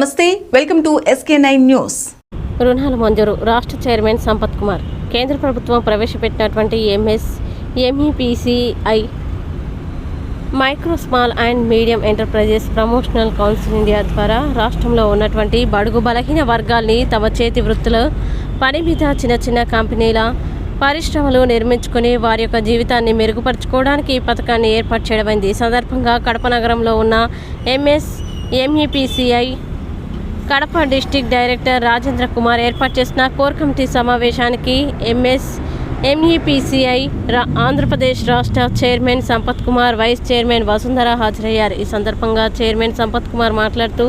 నమస్తే welcome to SK nine news. రుణాల మంజూరు రాష్ట్ర చైర్మన్ సంపత్ కుమార్. కేంద్ర ప్రభుత్వం ప్రవేశపెట్టినటువంటి MS MEPCI micro small and medium enterprises promotional council India ద్వారా రాష్ట్రంలో ఉన్నటువంటి బడుగు బలహీన వర్గాల్ని తమ చేతి వృత్తులు పని మీద చిన్న చిన్న కంపెనీల పరిశ్రమలు నిర్మించుకుని వారి యొక్క జీవితాన్ని మెరుగుపరచుకోవడానికి ఈ పథకాన్ని ఏర్పాటు చేయడమైంది. ఈ సందర్భంగా కడప నగరంలో ఉన్న MS MEPCI Kadapa district director Rajendra Kumar ఏర్పాటు చేసిన కోర్ కమిటీ సమావేశానికి ఎంఎస్ ఎంఈపిసిఐ ఆంధ్రప్రదేశ్ రాష్ట్ర chairman Sampath Kumar vice chairman Vasundhara హాజరయ్యారు. ఈ సందర్భంగా చైర్మన్ సంపత్ కుమార్ మాట్లాడుతూ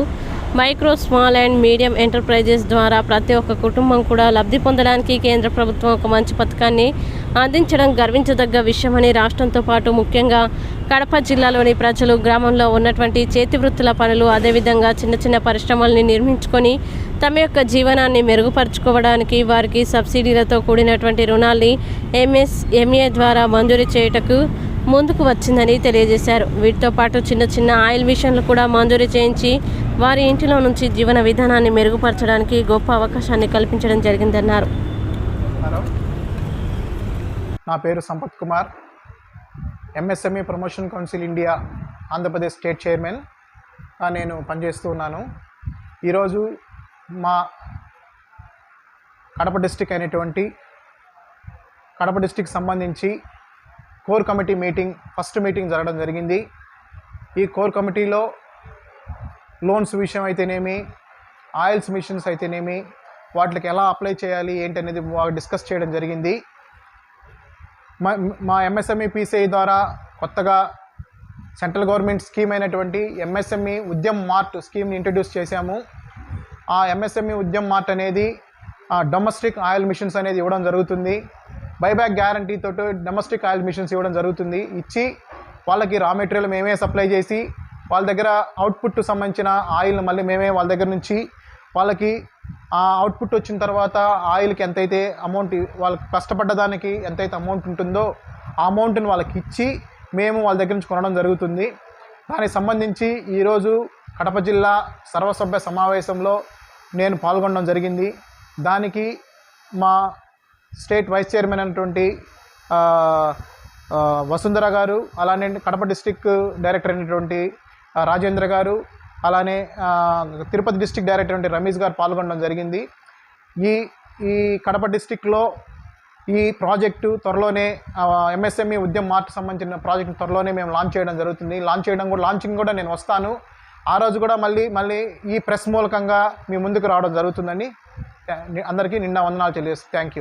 micro small and medium enterprises ద్వారా ప్రతి ఒక్క కుటుంబం కూడా లబ్ధి పొందడానికి కేంద్ర ప్రభుత్వం ఒక మంచి పథకాన్ని అందించడం గర్వించదగ్గ విషయమని రాష్ట్రంతో పాటు ముఖ్యంగా కడప జిల్లాలోని ప్రజలు గ్రామంలో ఉన్నటువంటి చేతి వృత్తుల పనులు అదేవిధంగా చిన్న చిన్న పరిశ్రమల్ని నిర్మించుకొని తమ యొక్క జీవనాన్ని మెరుగుపరుచుకోవడానికి వారికి సబ్సిడీలతో కూడినటువంటి రుణాల్ని ఎంఎస్ ఎంఏ ద్వారా మంజూరు చేయుటకు ముందుకు వచ్చిందని తెలియజేశారు. వీటితో పాటు చిన్న చిన్న ఆయిల్ మిషన్లు కూడా మంజూరు చేయించి వారి ఇంటిలో నుంచి జీవన విధానాన్ని మెరుగుపరచడానికి గొప్ప అవకాశాన్ని కల్పించడం జరిగిందన్నారు. హలో నా పేరు Sampath Kumar. MSME promotion council India Andhra Pradesh state chairman నేను పనిచేస్తూ ఉన్నాను. ఈరోజు మా కడప డిస్టిక్ అయినటువంటి కడప డిస్టిక్ సంబంధించి core committee meeting first meeting జరగడం జరిగింది. ఈ కోర్ కమిటీలో లోన్స్ విషయం అయితేనేమి ఆయిల్స్ మిషన్స్ అయితేనేమి వాటికి ఎలా అప్లై చేయాలి ఏంటి అనేది డిస్కస్ చేయడం జరిగింది. మా మా ఎంఎస్ఎంఈ పీసీఐ ద్వారా కొత్తగా సెంట్రల్ గవర్నమెంట్ స్కీమ్ అయినటువంటి ఎంఎస్ఎంఈ ఉద్యమ్ మార్ట్ స్కీమ్ని ఇంట్రడ్యూస్ చేశాము. ఆ ఎంఎస్ఎంఈ ఉద్యమ్ మార్ట్ అనేది డొమెస్టిక్ ఆయిల్ మిషన్స్ అనేది ఇవ్వడం జరుగుతుంది. బైబ్యాక్ గ్యారంటీ తోటి డొమెస్టిక్ ఆయిల్ మిషన్స్ ఇవ్వడం జరుగుతుంది. ఇచ్చి వాళ్ళకి రా మెటీరియల్ మేమే సప్లై చేసి వాళ్ళ దగ్గర అవుట్పుట్ సంబంధించిన ఆయిల్ని మళ్ళీ మేమే వాళ్ళ దగ్గర నుంచి వాళ్ళకి ఆ అవుట్పుట్ వచ్చిన తర్వాత ఆయిల్కి ఎంతైతే అమౌంట్ వాళ్ళకి కష్టపడ్డ దానికి ఎంతైతే అమౌంట్ ఉంటుందో ఆ అమౌంట్ని వాళ్ళకి ఇచ్చి మేము వాళ్ళ దగ్గర నుంచి కొనడం జరుగుతుంది. దానికి సంబంధించి ఈరోజు కడప జిల్లా సర్వసభ్య సమావేశంలో నేను పాల్గొనడం జరిగింది. దానికి మా స్టేట్ వైస్ చైర్మన్ అయినటువంటి వసుంధర గారు అలానే కడప డిస్టిక్ డైరెక్టర్ అయినటువంటి రాజేంద్ర గారు అలానే తిరుపతి డిస్టిక్ డైరెక్టర్ అయినటువంటి రమేష్ గారు పాల్గొనడం జరిగింది. ఈ ఈ కడప డిస్టిక్లో ఈ ప్రాజెక్టు త్వరలోనే ఎంఎస్ఎంఈ ఉద్యమ మార్ట్ సంబంధించిన ప్రాజెక్ట్ త్వరలోనే మేము లాంచ్ చేయడం జరుగుతుంది. లాంచ్ చేయడం కూడా లాంచింగ్ కూడా నేను వస్తాను. ఆ రోజు కూడా మళ్ళీ మళ్ళీ ఈ ప్రెస్ మూలకంగా మీ ముందుకు రావడం జరుగుతుందని అందరికీ నిన్న వందనాలు తెలియజేస్తాను థ్యాంక్ యూ.